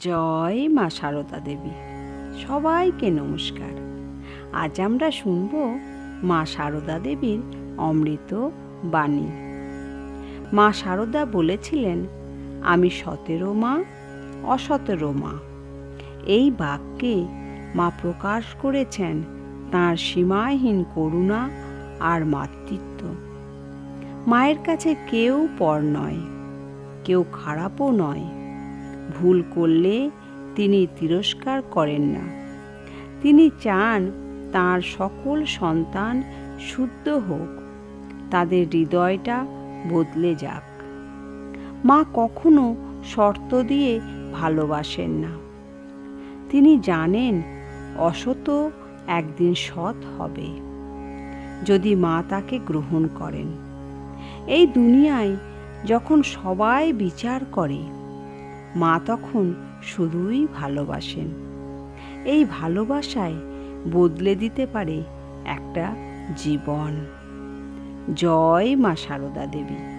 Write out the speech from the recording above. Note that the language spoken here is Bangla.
জয় মা সারদা দেবী। সবাইকে নমস্কার। আজ আমরা শুনব মা সারদা দেবীর অমৃত বাণী। মা সারদা বলেছিলেন, আমি সতেরো মা, অসতেরো মা। এই বাক্যে মা প্রকাশ করেছেন তাঁর সীমাহীন করুণা আর মাতৃত্ব। মায়ের কাছে কেউ পর নয়, কেউ খারাপও নয়। ভুল করলে তিনি তিরস্কার করেন না। তিনি চান তার সকল সন্তান শুদ্ধ হোক, তাদের হৃদয়টা বদলে যাক। মা কখনো শর্ত দিয়ে ভালোবাসেন না। তিনি জানেন অসত একদিন সৎ হবে, যদি মা তাকে গ্রহণ করেন। এই দুনিয়ায় যখন সবাই বিচার করে মা তখন শুধুই ভালোবাসেন। এই ভালোবাসায় বদলে দিতে পারে একটা জীবন। জয় মা সারদা দেবী।